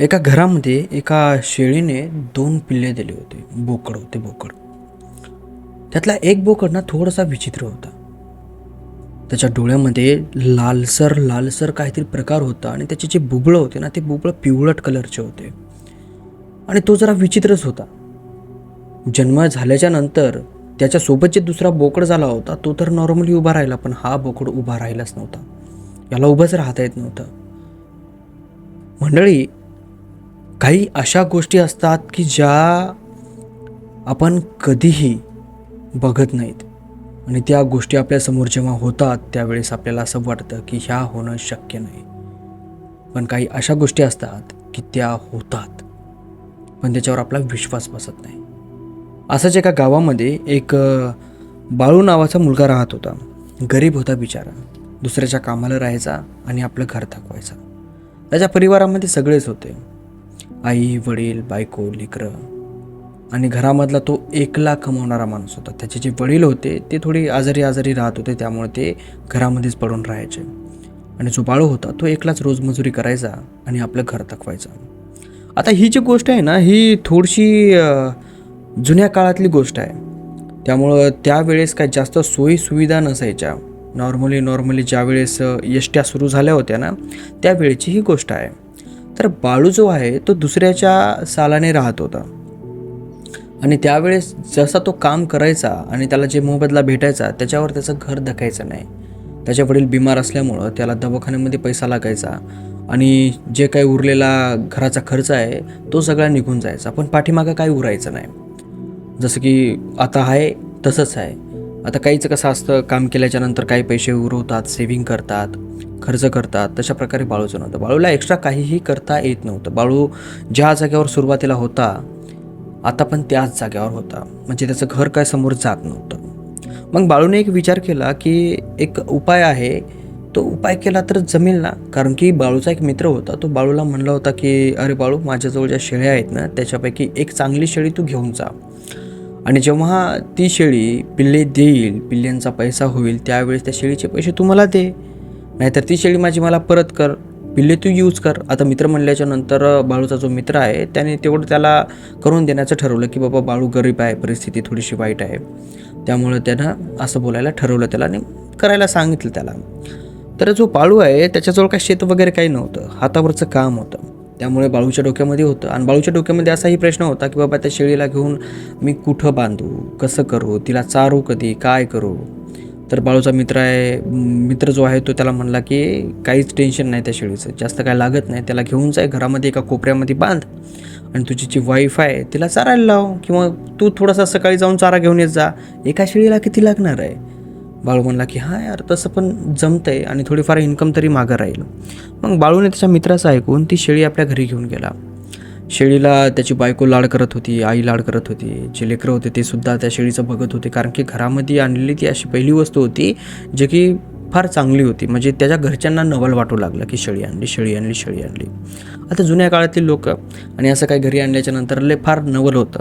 एका घरामध्ये एका शेळीने दोन पिल्ले दिले होते. बोकड होते बोकड. त्यातला एक बोकड ना थोडासा विचित्र होता. त्याच्या डोळ्यामध्ये लालसर लालसर काहीतरी प्रकार होता आणि त्याचे जे बुबळं होते ना ते बुबळं पिवळट कलरचे होते. आणि तो जरा विचित्रच होता. जन्म झाल्याच्यानंतर त्याच्यासोबत जे दुसरा बोकड झाला होता तो तर नॉर्मली उभा राहिला पण हा बोकड उभा राहिलाच नव्हता. याला उभंच राहता येत नव्हतं. मंडळी काही अशा गोष्टी असतात की ज्या आपण कधीही बघत नाहीत. आणि त्या गोष्टी आपल्यासमोर जेव्हा होतात त्यावेळेस आपल्याला असं वाटतं की ह्या होणं शक्य नाही. पण काही अशा गोष्टी असतात की त्या होतात. पण त्याच्यावर आपला विश्वास बसत नाही. असंच एका गावामध्ये एक बाळू नावाचा मुलगा राहत होता. गरीब होता बिचारा. दुसऱ्याच्या कामाला राहायचा आणि आपलं घर दाखवायचा त्याच्या परिवारामध्ये सगळेच होते. आई वडील बायको लेकरं. आणि घरामधला तो एकला कमवणारा माणूस होता. त्याचे जे वडील होते ते थोडी आजारी आजारी राहत होते त्यामुळे ते घरामध्येच पडून राहायचे. आणि जो बाळू होता तो एकलाच रोजमजुरी करायचा आणि आपलं घर दाखवायचा आता ही जी गोष्ट आहे ना ही थोडीशी जुन्या काळातली गोष्ट आहे. त्यामुळं त्यावेळेस काय जास्त सोयीसुविधा नसायच्या. नॉर्मली नॉर्मली ज्यावेळेस यष्ट्या सुरू झाल्या होत्या ना त्यावेळेची ही गोष्ट आहे. तर बाळू जो आहे तो दुसऱ्याच्या सालाने राहत होता. आणि त्यावेळेस जसा तो काम करायचा आणि त्याला जे मोबदला भेटायचा त्याच्यावर त्याचं घर धकायचं नाही. त्याच्या वडील बिमार असल्यामुळं त्याला दवाखान्यामध्ये पैसा लागायचा आणि जे काही उरलेला घराचा खर्च आहे तो सगळा निघून जायचा. पण पाठीमागं काही उरायचं नाही. जसं की आता आहे तसंच आहे. आता काहीच कसं असतं काम केल्याच्यानंतर काही पैसे उरवतात सेव्हिंग करतात. खर्च करतात तशा प्रकारे बाळूचं नव्हतं. बाळूला एक्स्ट्रा काहीही करता येत नव्हतं. बाळू ज्या जागेवर सुरुवातीला होता आता पण त्याच जागेवर होता. म्हणजे त्याचं घर काय समोर जात नव्हतं. मग बाळूने एक विचार केला की एक उपाय आहे. तो उपाय केला तर जमेल ना? कारण की बाळूचा एक मित्र होता तो बाळूला म्हणला होता की अरे बाळू माझ्याजवळ ज्या शेळ्या आहेत ना त्याच्यापैकी एक चांगली शेळी तू घेऊन जा. आणि जेव्हा ती शेळी पिल्ले देईल पिल्ल्यांचा पैसा होईल त्यावेळेस त्या शेळीचे पैसे तू मला दे. नाहीतर ती शेळी माझी मला परत कर. पिल्ले तू यूज कर. आता मित्र म्हणल्याच्या नंतर बाळूचा जो मित्र आहे त्याने तेवढं त्याला करून देण्याचं ठरवलं की बाबा बाळू गरीब आहे परिस्थिती थोडीशी वाईट आहे. त्यामुळं त्यानं असं बोलायला ठरवलं त्याला आणि करायला सांगितलं त्याला. तर जो बाळू आहे त्याच्याजवळ काय शेत वगैरे काही नव्हतं. हातावरचं काम होतं. त्यामुळे बाळूच्या डोक्यामध्ये होतं. आणि बाळूच्या डोक्यामध्ये असाही प्रश्न होता की बाबा त्या शेळीला घेऊन मी कुठं बांधू? कसं करू? तिला चारू कधी? काय करू? तर बाळूचा मित्र आहे मित्र जो आहे तो त्याला म्हणला की काहीच टेन्शन नाही त्या शेळीचं जास्त काय लागत नाही त्याला घेऊन जाय घरामध्ये एका कोपऱ्यामध्ये बांध आणि तुझी जी वाईफ आहे तिला चारायला लाव किंवा तू थोडासा सकाळी जाऊन चारा घेऊन येत जा एका शेळीला किती लागणार आहे? बाळू म्हणला की हां यार तसं पण जमतंय आणि थोडीफार इन्कम तरी मागं राहील. मग बाळूने त्याच्या मित्राचं ऐकून ती शेळी आपल्या घरी घेऊन गेला. शेळीला त्याची बायको लाड करत होती आई लाड करत होती. जे लेकरं होते ते सुद्धा त्या शेळीचं बघत होते. कारण की घरामध्ये आणलेली ती अशी पहिली वस्तू होती जे की फार चांगली होती. म्हणजे त्याच्या घरच्यांना नवल वाटू लागलं की शेळी आणली शेळी आणली शेळी आणली. आता जुन्या काळातील लोक आणि असं काही घरी आणल्याच्या नंतर लय फार नवल होतं.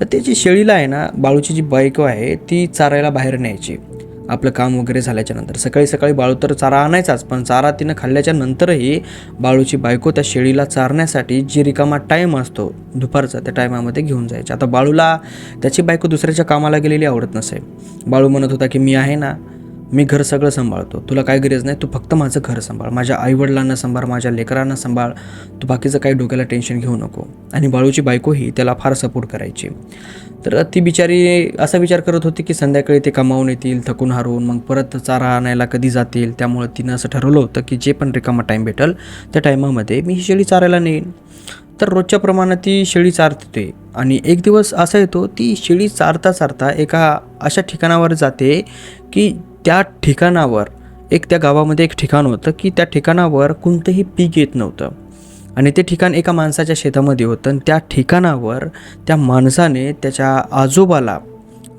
तर त्याची शेळीला आहे ना बाळूची जी बायको आहे ती चारायला बाहेर न्यायची. आपलं काम वगैरे झाल्याच्यानंतर. सकाळी सकाळी बाळू तर चारा आणायचाच पण चारा तिनं खाल्ल्याच्या नंतरही बाळूची बायको त्या शेळीला चारण्यासाठी जी रिकामा टाईम असतो दुपारचा त्या टायमामध्ये घेऊन जायचे. आता बाळूला त्याची बायको दुसऱ्याच्या कामाला गेलेली आवडत नसे बाळू म्हणत होता की मी आहे ना. मी घर सगळं सांभाळतो. तुला काय गरज नाही तू फक्त माझं घर सांभाळ. माझ्या आईवडिलांना सांभाळ माझ्या लेकरांना सांभाळ. तू बाकीचं काही डोक्याला टेन्शन घेऊ नको. आणि बाळूची बायकोही त्याला फार सपोर्ट करायची. तर ती बिचारी असा विचार करत होती की संध्याकाळी ते कमावून येतील थकून हारून मग परत चारा आणायला कधी जातील? त्यामुळे तिनं असं ठरवलं होतं की जे पण रिकामा टाईम भेटेल त्या टायमामध्ये मी ही शेळी चारायला नेईन. तर रोजच्या प्रमाणात ती शेळी चारते. आणि एक दिवस असा येतो ती शेळी चारता चारता एका अशा ठिकाणावर जाते की त्या ठिकाणावर एक त्या गावामध्ये एक ठिकाण होतं की त्या ठिकाणावर कोणतंही पीक येत नव्हतं. आणि ते ठिकाण एका माणसाच्या शेतामध्ये होतं आणि त्या ठिकाणावर त्या माणसाने त्याच्या आजोबाला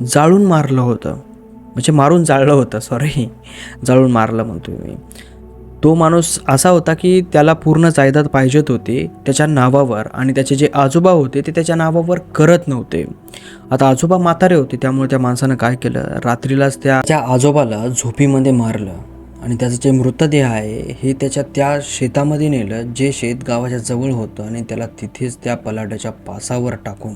जाळून मारलं होतं. म्हणजे मारून जाळलं होतं सॉरी जाळून मारलं म्हणतो मी. तो माणूस असा होता की त्याला पूर्ण जायदाद पाहिजेत होती त्याच्या नावावर आणि त्याचे जे आजोबा होते ते त्याच्या नावावर करत नव्हते. आता आजोबा म्हातारे होते त्यामुळे त्या माणसानं काय केलं? रात्रीलाच त्या त्या आजोबाला झोपीमध्ये मारलं आणि त्याचं जे मृतदेह आहे हे त्याच्या त्या शेतामध्ये नेलं. जे शेत गावाच्या जवळ होतं आणि त्याला तिथेच त्या पलाट्याच्या पासावर टाकून.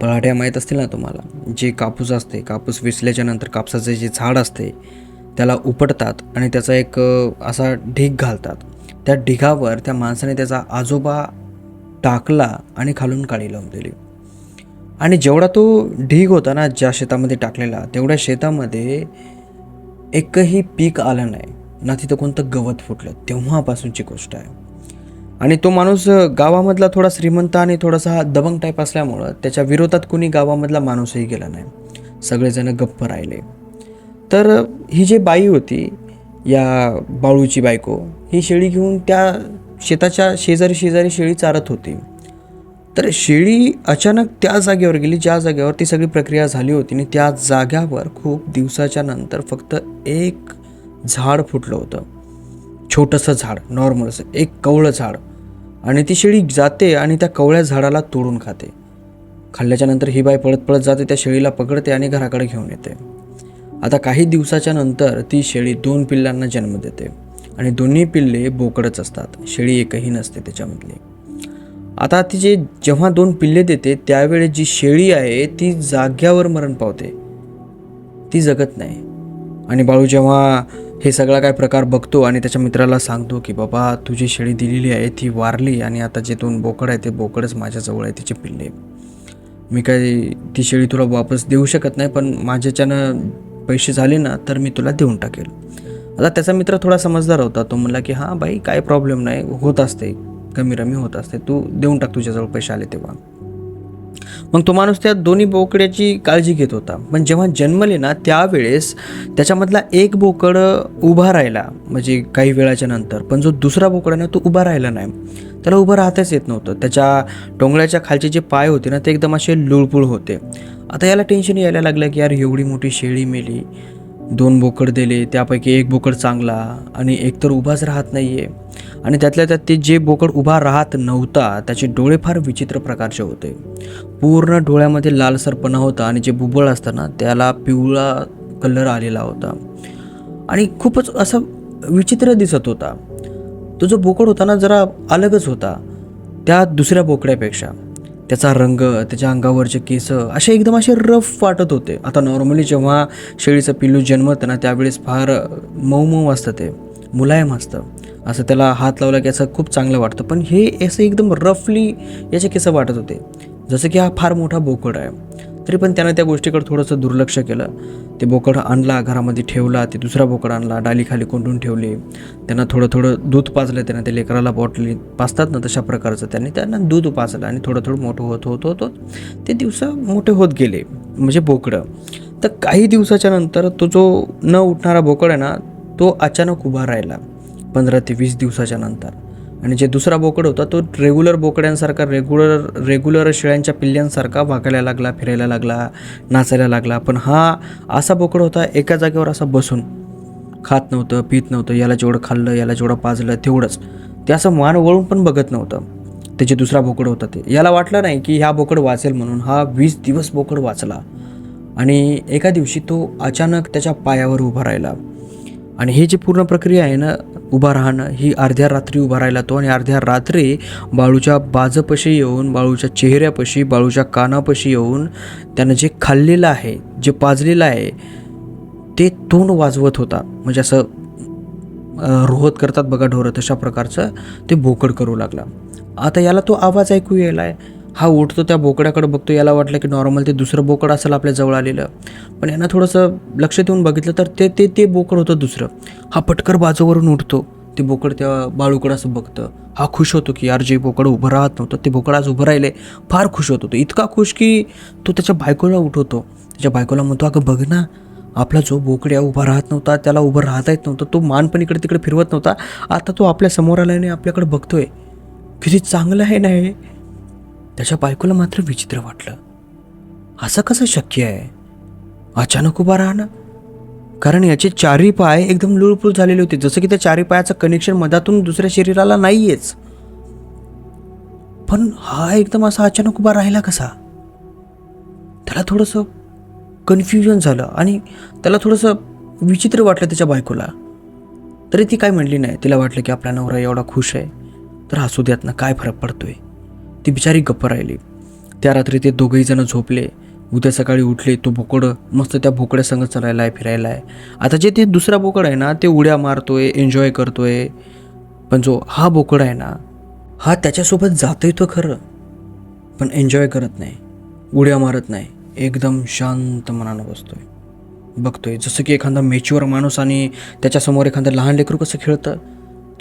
पलाट्या माहीत असतील ना तुम्हाला? जे कापूस असते कापूस विसल्याच्यानंतर नंतर जे झाड असते त्याला उपटतात आणि त्याचा एक असा ढीग घालतात. त्या ढिगावर त्या माणसाने त्याचा आजोबा टाकला आणि खालून काळी लावून दिली. आणि जेवढा तो ढीग होता ना ज्या शेतामध्ये टाकलेला तेवढ्या शेतामध्ये एकही पीक आलं नाही. ना तिथं कोणतं गवत फुटलं तेव्हापासूनची गोष्ट आहे. आणि तो माणूस गावामधला थोडा श्रीमंत आणि थोडासा दबंग टाईप असल्यामुळं त्याच्या विरोधात कुणी गावामधला माणूसही गेला नाही. सगळेजण गप्प राहिले. तर ही जी बाई होती या बाळूची बायको ही शेळी घेऊन त्या शेताच्या शेजारी शेजारी शेळी चारत होती. तर शेळी अचानक त्या जागेवर गेली ज्या जागेवर ती सगळी प्रक्रिया झाली होती आणि त्या जाग्यावर खूप दिवसाच्या नंतर फक्त एक झाड फुटलं होतं. छोटंसं झाड नॉर्मलसं एक कवळं झाड. आणि ती शेळी जाते आणि त्या कवळ्या झाडाला तोडून खाते. खाल्ल्याच्या नंतर ही बाई पळत पळत जाते त्या शेळीला पकडते आणि घराकडे घेऊन येते. आता काही दिवसाच्या नंतर ती शेळी दोन पिल्लांना जन्म देते. आणि दोन्ही पिल्ले बोकडच असतात. शेळी एकही नसते त्याच्यामधली. आता ती जे जेव्हा दोन पिल्ले देते त्यावेळेस जी शेळी आहे ती जाग्यावर मरण पावते. ती जगत नाही. आणि बाळू जेव्हा हे सगळा काय प्रकार बघतो आणि त्याच्या मित्राला सांगतो की बाबा तुझी शेळी दिलेली आहे ती वारली आणि आता जे दोन बोकड आहे ते बोकडच माझ्याजवळ आहे तिचे पिल्ले. मी काय ती शेळी तुला वापस देऊ शकत नाही पण माझ्याच्यानं पैसे झाले ना तर मी तुला देऊन टाकेल. आता त्याचा मित्र थोडा समजदार होता. तो म्हणला की हां बाई काय प्रॉब्लेम नाही. होत असते कमी रमी होत असते तू देऊन टाक तुझ्याजवळ पैसे आले तेव्हा. मग तो माणूस त्या दोन्ही बोकड्याची काळजी घेत होता. पण जेव्हा जन्मले ना त्यावेळेस त्याच्यामधला एक बोकड उभा राहिला म्हणजे काही वेळाच्या नंतर. पण जो दुसरा बोकड ना तो उभा राहिला नाही. त्याला उभं राहताच येत नव्हतं. त्याच्या टोंगळ्याच्या खालचे जे पाय होते ना ते एकदम असे लुळपुळ होते. आता याला टेन्शन यायला लागलं की यार एवढी मोठी शेळी मेली. दोन बोकड दिले त्यापैकी एक बोकड चांगला आणि एक तर उभाच राहत नाही आहे आणि त्यातल्या त्यात ते जे बोकड उभा राहत नव्हता त्याचे डोळे फार विचित्र प्रकारचे होते. पूर्ण डोळ्यामध्ये लालसरपणा होता आणि जे बुबळ असतं ना त्याला पिवळा कलर आलेला होता. आणि खूपच असा विचित्र दिसत होता. तो जो बोकड होता ना जरा अलगच होता त्या दुसऱ्या बोकड्यापेक्षा. त्याचा रंग त्याच्या अंगावरचे केस असे एकदम असे रफ वाटत होते. आता नॉर्मली जेव्हा शेळीचं पिल्लू जन्मतं ना त्यावेळेस फार मऊ मऊ असतं ते. मुलायम असतं. असं त्याला हात लावला की असं खूप चांगलं वाटतं. पण हे असं एकदम रफली याचे केस वाटत होते. जसं की हा फार मोठा बोकड आहे. तरी पण त्यानं त्या गोष्टीकडे थोडंसं दुर्लक्ष केलं. ते बोकड आणला घरामध्ये ठेवला ते दुसरा बोकड आणला डालीखाली कोंडून ठेवले. त्यांना थोडं थोडं दूध पाजलं त्यानं ते लेकराला बॉटली पाजतात ना तशा प्रकारचं. त्यांनी त्यांना दूध पाजलं आणि थोडं थोडं मोठं होत होत होत होत ते दिवस मोठे होत गेले म्हणजे बोकडं. तर काही दिवसाच्या नंतर तो जो न उठणारा बोकड आहे ना तो अचानक उभा राहिला पंधरा ते वीस दिवसाच्या नंतर. आणि जे दुसरा बोकड होता तो रेग्युलर बोकड्यांसारखा रेग्युलर रेग्युलर शेळ्यांच्या पिल्ल्यांसारखा वाकायला लागला फिरायला लागला नाचायला लागला. पण हा असा बोकड होता एका जागेवर असा बसून खात नव्हतं पित नव्हतं याला जेवढं खाल्लं याला जेवढं पाजलं तेवढंच. ते असं मान वळून पण बघत नव्हतं. त्याचे दुसरा बोकड होता ते. याला वाटलं नाही की ह्या बोकड वाचेल म्हणून हा वीस दिवस बोकड वाचला. आणि एका दिवशी तो अचानक त्याच्या पायावर उभा राहिला. आणि ही जी पूर्ण प्रक्रिया आहे ना उभा राहणं ही अर्ध्या रात्री उभा राहिला तो आणि अर्ध्या रात्री बाळूच्या बाजपशी येऊन बाळूच्या चेहऱ्यापाशी बाळूच्या कानापाशी येऊन त्यानं जे खाल्लेलं आहे जे पाजलेलं आहे ते तोंड वाजवत होता. म्हणजे असं रोहत करतात बघा ढोरं तशा प्रकारचं ते बोकड करू लागला. आता याला तो आवाज ऐकू यायला आहे हा उठतो त्या बोकड्याकडे बघतो याला वाटलं की नॉर्मल ते दुसरं बोकड असेल आपल्या जवळ आलेलं. पण यांना थोडंसं लक्ष देऊन बघितलं तर ते ते ते बोकड होतं दुसरं. हा पटकर बाजूवरून उठतो ते बोकड त्या बाळूकडं असं बघतं. हा खुश होतो की यार जे बोकड उभं राहत नव्हतं ते बोकड आज उभं राहिले फार खुश होतो तो इतका खुश की तो त्याच्या बायकोला उठवतो. त्याच्या बायकोला म्हणतो अगं बघ ना आपला जो बोकड्या उभा राहत नव्हता त्याला उभं राहता येत नव्हतं तो मान पण इकडे तिकडे फिरवत नव्हता. आता तो आपल्यासमोर आल्याने आपल्याकडे बघतोय. किती चांगलं आहे ना हे? त्याच्या बायकोला मात्र विचित्र वाटलं. असं कसं शक्य आहे? अचानक उभा राहणं कारण याचे चारही पाय एकदम लुळपुळ झालेले होते. जसं की त्या चारही पायाचं कनेक्शन मधातून दुसऱ्या शरीराला नाहीयेच. पण हा एकदम असा अचानक उभा राहिला कसा? त्याला थोडंसं कन्फ्युजन झालं आणि त्याला थोडंसं विचित्र वाटलं त्याच्या बायकोला. तरी ती काय म्हणली नाही. तिला वाटलं की आपला नवरा एवढा खुश आहे. तर हसू द्यात ना काय फरक पडतोय? ती बिचारी गप्प राहिली. त्या रात्री ते दोघंही जण झोपले. उद्या सकाळी उठले तो बोकड मस्त त्या बोकड्यासंग चलायला आहे फिरायला आहे आता जे ते दुसरा बोकड आहे ना ते उड्या मारतोय एन्जॉय करतोय. पण जो हा बोकड आहे ना हा त्याच्यासोबत जातोय तो खरं. पण एन्जॉय करत नाही. उड्या मारत नाही. एकदम शांत मनानं बसतोय. बघतोय. जसं की एखादा मेच्युअर माणूस आणि त्याच्यासमोर एखादं लहान लेकरू कसं खेळतं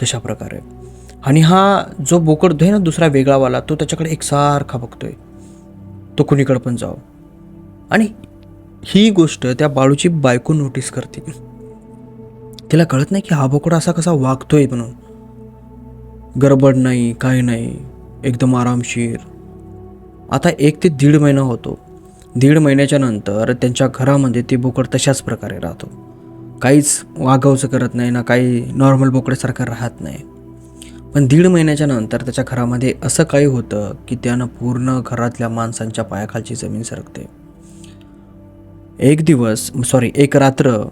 तशा प्रकारे. आणि हा जो बोकड आहे ना दुसरा वेगळावाला तो त्याच्याकडे एकसारखा बघतोय. तो कुणीकडे पण जाओ आणि ही गोष्ट त्या बाळूची बायको नोटीस करते. तिला कळत नाही की हा बोकड असा कसा वागतोय म्हणून. गडबड नाही काही नाही एकदम आरामशीर. आता एक ते दीड महिना होतो. दीड महिन्याच्या नंतर त्यांच्या घरामध्ये ते बोकड तशाच प्रकारे राहतो. काहीच वागवचं करत नाही ना काही नॉर्मल बोकड्यासारखं राहत नाही. पण दीड महिन्याच्या नंतर त्याच्या घरामध्ये असं काही होतं की त्यानं पूर्ण घरातल्या माणसांच्या पायाखालची जमीन सरकते. एक दिवस सॉरी एक रात्र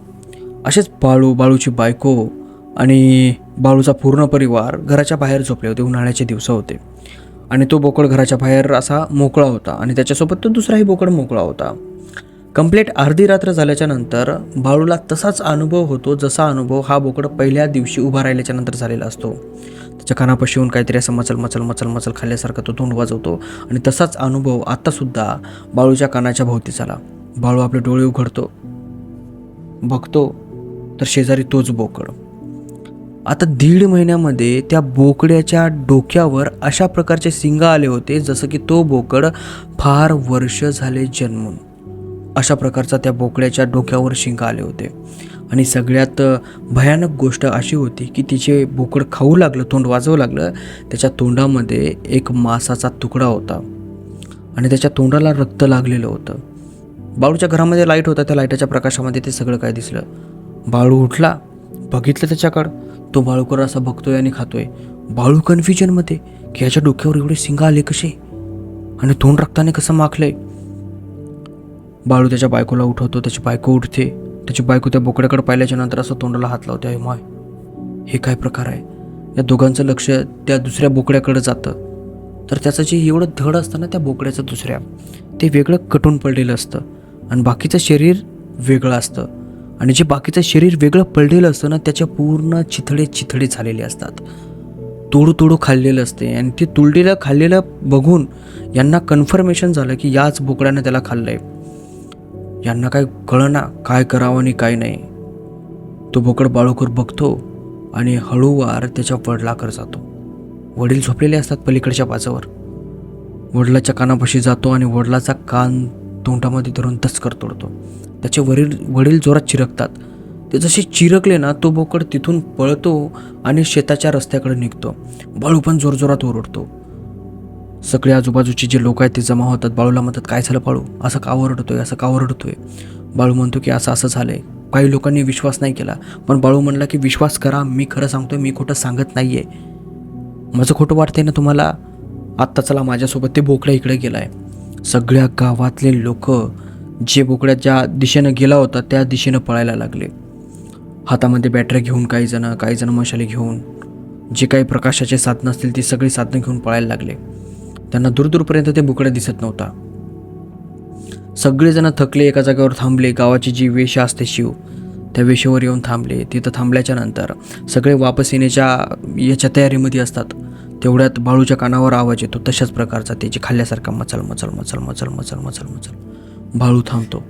असेच बाळू बाळूची बायको आणि बाळूचा पूर्ण परिवार घराच्या बाहेर झोपले होते उन्हाळ्याचे दिवस होते. आणि तो बोकड घराच्या बाहेर असा मोकळा होता आणि त्याच्यासोबत तो दुसराही बोकड मोकळा होता. कंप्लीट अर्धी रात्र झाल्याच्यानंतर बाळूला तसाच अनुभव होतो जसा अनुभव हा बोकड पहिल्या दिवशी उभा राहिल्याच्या नंतर झालेला असतो. त्याच्या कानापाशी येऊन काहीतरी असं मचल मचल मचल मचल खाल्ल्यासारखा तो तोंड वाजवतो आणि तसाच अनुभव आत्तासुद्धा बाळूच्या कानाच्या भोवती झाला बाळू आपले डोळे उघडतो. बघतो तर शेजारी तोच बोकड. आता दीड महिन्यामध्ये त्या बोकड्याच्या डोक्यावर अशा प्रकारचे सिंग आले होते जसं की तो बोकड फार वर्ष झाले जन्मून. अशा प्रकारचा त्या बोकड्याच्या डोक्यावर शिंग आले होते. आणि सगळ्यात भयानक गोष्ट अशी होती की तिचे बोकड खाऊ लागलं तोंड वाजवू लागलं. त्याच्या तोंडामध्ये एक मासाचा तुकडा होता. आणि त्याच्या तोंडाला रक्त लागलेलं होतं. बाळूच्या घरामध्ये लाइट होता त्या लाईटाच्या प्रकाशामध्ये ते सगळं काय दिसलं? बाळू उठला बघितलं त्याच्याकडं. तो बाळूकर असा बघतोय आणि खातोय. बाळू कन्फ्युजनमध्ये की याच्या डोक्यावर एवढे शिंगा आले कसे? आणि तोंड रक्ताने कसं माखलंय? बाळू त्याच्या बायकोला उठवतो त्याची बायको उठते. त्याची बायको त्या बोकड्याकडे पाहिल्याच्या नंतर असं तोंडाला हात लावते अरे माय हे काय प्रकार आहे? या दोघांचं लक्ष त्या दुसऱ्या बोकड्याकडे जातं. तर त्याचं जे एवढं धड असतं ना त्या बोकड्याचं दुसऱ्या ते वेगळं कटून पडलेलं असतं. आणि बाकीचं शरीर वेगळं असतं. आणि जे बाकीचं शरीर वेगळं पडलेलं असतं ना त्याच्या पूर्ण चिथडे चिथडे झालेले असतात. तोडू तोडू खाल्लेलं असते. आणि ते तुलडीला खाल्लेलं बघून यांना कन्फर्मेशन झालं की याच बोकड्यानं त्याला खाल्लं आहे यांना काय कळना काय करावं आणि काय नाही. तो बोकड बाळूकर बघतो आणि हळूवार त्याच्या वडलाकर जातो. वडील झोपलेले असतात पलीकडच्या पाचावर वडिलाच्या कानापाशी जातो आणि वडिलाचा कान तोंडामध्ये धरून तस्कर तोडतो. त्याचे वडील वडील जोरात चिरकतात. ते जसे चिरकले ना तो बोकड तिथून पळतो आणि शेताच्या रस्त्याकडे निघतो. बाळू पण जोरजोरात ओरडतो. सगळे आजूबाजूचे जे लोक आहेत ते जमा होतात. बाळूला म्हणतात काय झालं बाळू? असं का ओरडतोय? असं का ओरडतोय? बाळू म्हणतो की असं असं झालंय. काही लोकांनी विश्वास नाही केला. पण बाळू म्हणला की विश्वास करा मी खरं सांगतोय मी खोटं सांगत नाही आहे माझं खोटं वाटतंय ना तुम्हाला? आत्ता चला माझ्यासोबत ते बोकड्या इकडे गेलाय. सगळ्या गावातले लोक जे बोकड्या ज्या दिशेनं गेला होता त्या दिशेनं पळायला लागले. हातामध्ये बॅटऱ्या घेऊन काही जण काही जण मशाले घेऊन जे काही प्रकाशाचे साधनं असतील ती सगळी साधनं घेऊन पळायला लागले. त्यांना दूरदूरपर्यंत ते बोकड्या दिसत नव्हता. सगळेजण थकले एका जागेवर थांबले गावाची जी वेश असते शिव त्या वेशेवर येऊन थांबले. तिथं थांबल्याच्या नंतर सगळे वापस येण्याच्या याच्या तयारीमध्ये असतात. तेवढ्यात बाळूच्या कानावर आवाज येतो तशाच प्रकारचा त्याची खाल्ल्यासारखा मचल मचल मचल मचल मचल मचल मचल. बाळू थांबतो.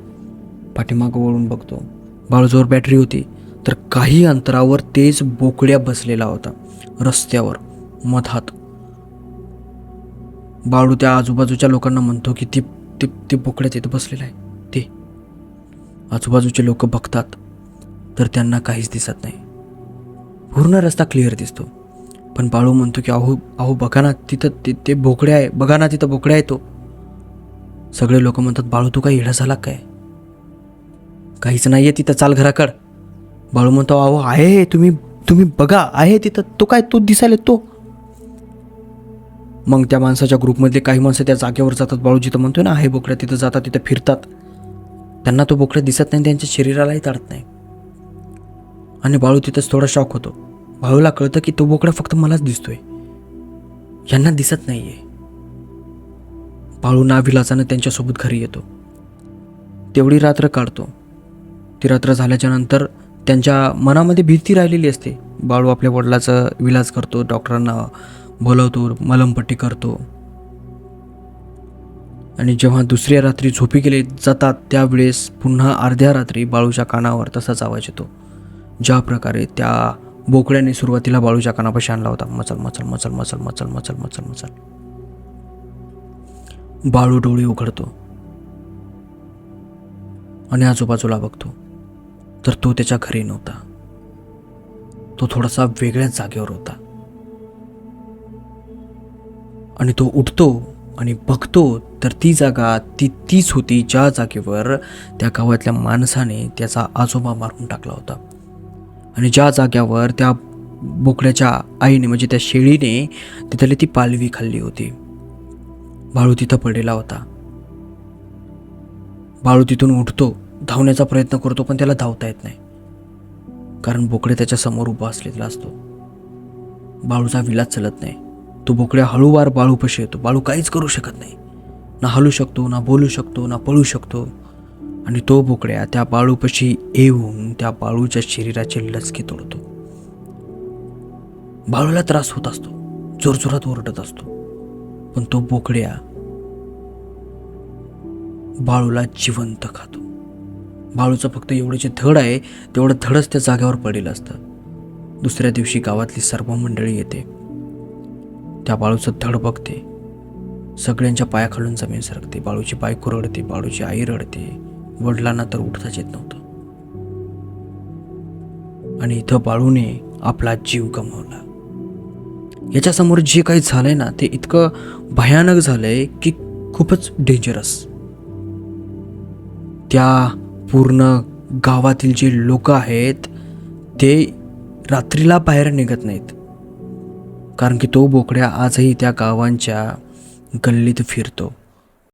पाठीमागं वळून बघतो. बाळूजवळ बॅटरी होती तर काही अंतरावर तेच बोकड्या बसलेला होता. रस्त्यावर मधात. बाळू त्या आजूबाजूच्या लोकांना म्हणतो की ती ते ते बोकड्या तिथं बसलेलं आहे. ते. आजूबाजूचे लोक बघतात तर त्यांना काहीच दिसत नाही. पूर्ण रस्ता क्लिअर दिसतो. पण बाळू म्हणतो की अहो अहो बघा ना तिथं ते ते बोकड्या आहे. बघा ना तिथं बोकड्या आहे तो. सगळे लोक म्हणतात बाळू तू काय येडा झाला काय? काहीच नाही आहे तिथं चाल घराकड. बाळू म्हणतो अहो आहे तुम्ही तुम्ही बघा आहे तिथं. तो काय तो दिसायला तो मग त्या माणसाच्या ग्रुपमधले काही माणसं त्या जागेवर जातात. बाळू जिथं म्हणतोय ना आहे बोकड्या तिथं जातात तिथं फिरतात. त्यांना तो बोकड्या दिसत नाही त्यांच्या शरीरालाही ताडत नाही. आणि बाळू तिथंच थोडा शॉक होतो. बाळूला कळतं की तो बोकडा फक्त मलाच दिसतोय. यांना दिसत नाही आहे बाळू नाविलाजानं त्यांच्यासोबत घरी येतो. तेवढी रात्र काढतो. ती रात्र झाल्याच्यानंतर त्यांच्या मनामध्ये भीती राहिलेली असते. बाळू आपल्या वडिलाचं विलाज करतो डॉक्टरांना बोलवतो मलमपट्टी करतो. आणि जेव्हा दुसऱ्या रात्री झोपी गेले जातात त्यावेळेस पुन्हा अर्ध्या रात्री बाळूच्या कानावर तसाच आवाज येतो. ज्या प्रकारे त्या बोकड्याने सुरुवातीला बाळूच्या कानापाशी आणला होता. मचल मचल मचल मचल मचल मचल मचल मचल. बाळू डोळे उघडतो. आणि आजूबाजूला बघतो. तर तो त्याच्या घरी नव्हता. तो थोडासा वेगळ्याच जागेवर होता. आणि तो उठतो आणि बघतो तर ती जागा ती तीच होती ज्या जागेवर त्या गावातल्या माणसाने त्याचा आजोबा मारून टाकला होता. आणि ज्या जाग्यावर त्या बोकड्याच्या आईने म्हणजे त्या शेळीने तिथली ती पालवी खाल्ली होती. बाळू तिथं पडलेला होता. बाळू तिथून उठतो धावण्याचा प्रयत्न करतो पण त्याला धावता येत नाही. कारण बोकडे त्याच्यासमोर उभा असलेला असतो. बाळूचा विलाज चलत नाही. तो बोकड्या हळूवार बाळूपाशी येतो. बाळू काहीच करू शकत नाही. ना हलू शकतो ना बोलू शकतो ना पळू शकतो. आणि तो बोकड्या त्या बाळूपाशी येऊन त्या बाळूच्या शरीराचे लचके तोडतो. बाळूला त्रास होत असतो. जोरजोरात ओरडत असतो. पण तो बोकड्या बाळूला जिवंत खातो. बाळूचं फक्त एवढे जे धड आहे तेवढं धडच त्या जाग्यावर पडेल असतं. दुसऱ्या दिवशी गावातली सर्व मंडळी येते. त्या बाळूचं धड बघते. सगळ्यांच्या पायाखालून जमीन सरकते. बाळूची बायको रडते बाळूची आई रडते. वडिलांना तर उठताच येत नव्हतं. आणि इथं बाळूने आपला जीव गमावला. याच्यासमोर जे काही झालंय ना ते इतकं भयानक झालंय की खूपच डेंजरस त्या पूर्ण गावातील जे लोक आहेत ते रात्रीला बाहेर निघत नाहीत. कारण की तो बोकड्या आजही त्या गावांच्या गल्लीत फिरतो.